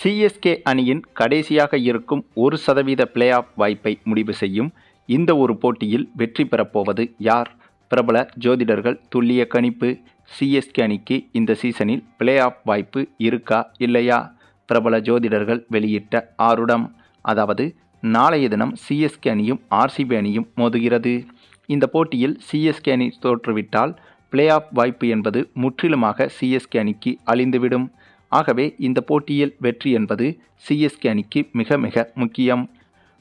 CSK அணியின் கடைசியாக இருக்கும் ஒரு சதவீத பிளே ஆஃப் வாய்ப்பை முடிவு செய்யும் இந்த ஒரு போட்டியில் வெற்றி பெறப்போவது யார்? பிரபல ஜோதிடர்கள் துல்லிய கணிப்பு. சிஎஸ்கே அணிக்கு இந்த சீசனில் பிளே ஆஃப் வாய்ப்பு இருக்கா இல்லையா? பிரபல ஜோதிடர்கள் வெளியிட்ட ஆருடம். அதாவது நாளைய தினம் சிஎஸ்கே அணியும் ஆர்சிபி அணியும் மோதுகிறது. இந்த போட்டியில் சிஎஸ்கே அணி தோற்றுவிட்டால் பிளே ஆஃப் வாய்ப்பு என்பது முற்றிலுமாக சிஎஸ்கே அணிக்கு அழிந்துவிடும். ஆகவே இந்த போட்டியில் வெற்றி என்பது சிஎஸ்கே அணிக்கு மிக மிக முக்கியம்.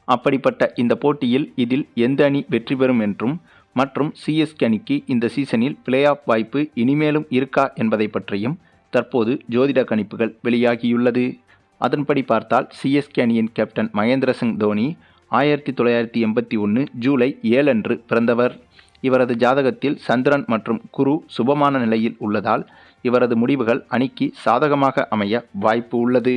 அப்படிப்பட்ட இந்த போட்டியில் இதில் எந்த அணி வெற்றி பெறும் என்றும் மற்றும் சிஎஸ்கே அணிக்கு இந்த சீசனில் பிளே ஆஃப் வாய்ப்பு இனிமேலும் இருக்கா என்பதை பற்றியும் தற்போது ஜோதிட கணிப்புகள் வெளியாகியுள்ளது. அதன்படி பார்த்தால் சிஎஸ்கே அணியின் கேப்டன் மகேந்திர சிங் தோனி ஆயிரத்தி தொள்ளாயிரத்தி எண்பத்தி ஒன்று ஜூலை ஏழன்று பிறந்தவர். இவரது ஜாதகத்தில் சந்திரன் மற்றும் குரு சுபமான நிலையில் உள்ளதால் இவரது முடிவுகள் அணிக்கு சாதகமாக அமைய வாய்ப்பு உள்ளது.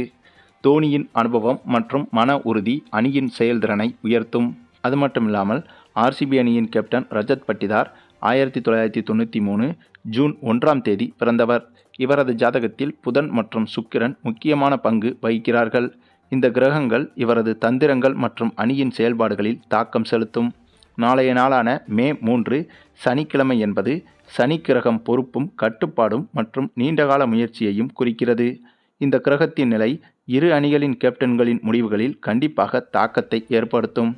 தோனியின் அனுபவம் மற்றும் மன உறுதி அணியின் செயல்திறனை உயர்த்தும். அது மட்டுமில்லாமல் ஆர்சிபி அணியின் கேப்டன் ரஜத் பட்டிதார் ஆயிரத்தி தொள்ளாயிரத்தி தொண்ணூற்றி மூணு ஜூன் ஒன்றாம் தேதி பிறந்தவர். இவரது ஜாதகத்தில் புதன் மற்றும் சுக்கிரன் முக்கியமான பங்கு வகிக்கிறார்கள். இந்த கிரகங்கள் இவரது தந்திரங்கள் மற்றும் அணியின் செயல்பாடுகளில் தாக்கம் செலுத்தும். நாளைய நாளான மே மூன்று சனிக்கிழமை என்பது சனி கிரகம் பொறுப்பும் கட்டுப்பாடும் மற்றும் நீண்டகால முயற்சியையும் குறிக்கிறது. இந்த கிரகத்தின் நிலை இரு அணிகளின் கேப்டன்களின் முடிவுகளில் கண்டிப்பாக தாக்கத்தை ஏற்படுத்தும்.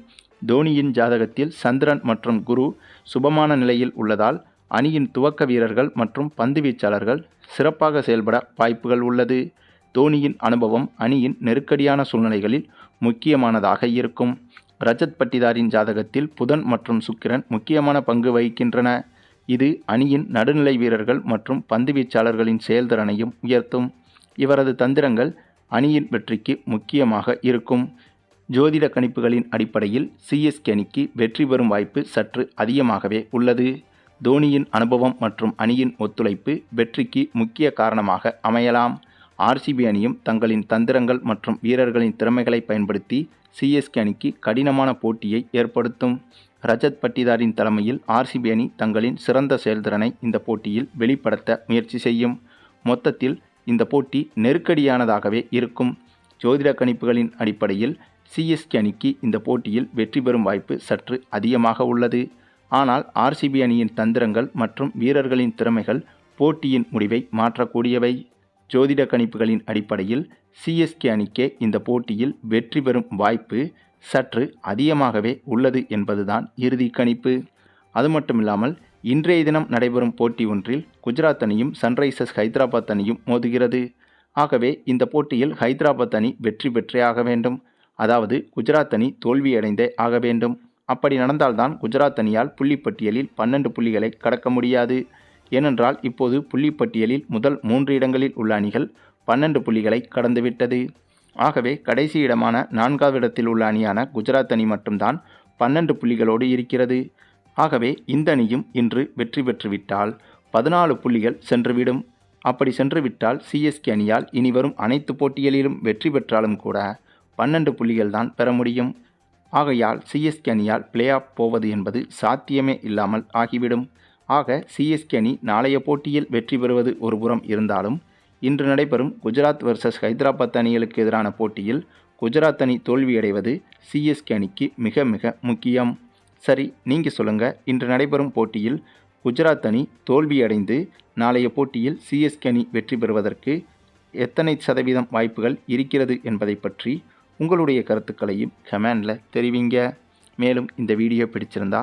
தோனியின் ஜாதகத்தில் சந்திரன் மற்றும் குரு சுபமான நிலையில் உள்ளதால் அணியின் துவக்க வீரர்கள் மற்றும் பந்து வீச்சாளர்கள் சிறப்பாக செயல்பட வாய்ப்புகள் உள்ளது. தோனியின் அனுபவம் அணியின் நெருக்கடியான சூழ்நிலைகளில் முக்கியமானதாக இருக்கும். ரஜத் பட்டிதாரின் ஜாதகத்தில் புதன் மற்றும் சுக்கிரன் முக்கியமான பங்கு வகிக்கின்றன. இது அணியின் நடுநிலை வீரர்கள் மற்றும் பந்து வீச்சாளர்களின் செயல்திறனையும் உயர்த்தும். இவரது தந்திரங்கள் அணியின் வெற்றிக்கு முக்கியமாக இருக்கும். ஜோதிட கணிப்புகளின் அடிப்படையில் சிஎஸ்கே அணிக்கு வெற்றி பெறும் வாய்ப்பு சற்று அதிகமாகவே உள்ளது. தோனியின் அனுபவம் மற்றும் அணியின் ஒத்துழைப்பு வெற்றிக்கு முக்கிய காரணமாக அமையலாம். ஆர்சிபி அணியும் தங்களின் தந்திரங்கள் மற்றும் வீரர்களின் திறமைகளை பயன்படுத்தி சிஎஸ்கே அணிக்கு கடினமான போட்டியை ஏற்படுத்தும். ரஜத் பட்டிதாரின் தலைமையில் ஆர்சிபி அணி தங்களின் சிறந்த செயல்திறனை இந்த போட்டியில் வெளிப்படுத்த முயற்சி செய்யும். மொத்தத்தில் இந்த போட்டி நெருக்கடியானதாகவே இருக்கும். ஜோதிட கணிப்புகளின் அடிப்படையில் சிஎஸ்கே அணிக்கு இந்த போட்டியில் வெற்றி பெறும் வாய்ப்பு சற்று அதிகமாக உள்ளது. ஆனால் ஆர்சிபி அணியின் தந்திரங்கள் மற்றும் வீரர்களின் திறமைகள் போட்டியின் முடிவை மாற்றக்கூடியவை. ஜோதிட கணிப்புகளின் அடிப்படையில் சிஎஸ்கே அணிக்கே இந்த போட்டியில் வெற்றி பெறும் வாய்ப்பு சற்று அதிகமாகவே உள்ளது என்பதுதான் இறுதி கணிப்பு. அது மட்டுமில்லாமல் இன்றைய தினம் நடைபெறும் போட்டி ஒன்றில் குஜராத் அணியும் சன்ரைசர்ஸ் ஹைதராபாத் அணியும் மோதுகிறது. ஆகவே இந்த போட்டியில் ஹைதராபாத் அணி வெற்றி பெற்றே ஆக வேண்டும். அதாவது குஜராத் அணி தோல்வியடைந்தே ஆக வேண்டும். அப்படி நடந்தால்தான் குஜராத் அணியால் புள்ளிப்பட்டியலில் பன்னெண்டு புள்ளிகளை கடக்க முடியாது. ஏனென்றால் இப்போது புள்ளிப்பட்டியலில் முதல் மூன்று இடங்களில் உள்ள அணிகள் பன்னெண்டு புள்ளிகளை கடந்துவிட்டது. ஆகவே கடைசி இடமான நான்காவது இடத்தில் உள்ள அணியான குஜராத் அணி மட்டும்தான் பன்னெண்டு புள்ளிகளோடு இருக்கிறது. ஆகவே இந்த அணியும் இன்று வெற்றி பெற்றுவிட்டால் பதினாலு புள்ளிகள் சென்றுவிடும். அப்படி சென்றுவிட்டால் சிஎஸ்கே அணியால் இனி வரும் அனைத்து போட்டிகளிலும் வெற்றி பெற்றாலும் கூட பன்னெண்டு புள்ளிகள் தான் பெற முடியும். ஆகையால் சிஎஸ்கே அணியால் பிளே ஆஃப் போவது என்பது சாத்தியமே இல்லாமல் ஆகிவிடும். ஆக சிஎஸ்கே அணி நாளைய போட்டியில் வெற்றி பெறுவது ஒருபுறம் இருந்தாலும் இன்று நடைபெறும் குஜராத் வர்சஸ் ஹைதராபாத் அணிகளுக்கு எதிரான போட்டியில் குஜராத் அணி தோல்வியடைவது சிஎஸ்கே அணிக்கு மிக மிக முக்கியம். சரி நீங்கள் சொல்லுங்கள் இன்று நடைபெறும் போட்டியில் குஜராத் அணி தோல்வியடைந்து நாளைய போட்டியில் சிஎஸ்கே அணி வெற்றி பெறுவதற்கு எத்தனை சதவீதம் வாய்ப்புகள் இருக்கிறது என்பதை பற்றி உங்களுடைய கருத்துக்களையும் கமெண்டில் தெரிவிங்க. மேலும் இந்த வீடியோ பிடிச்சிருந்தா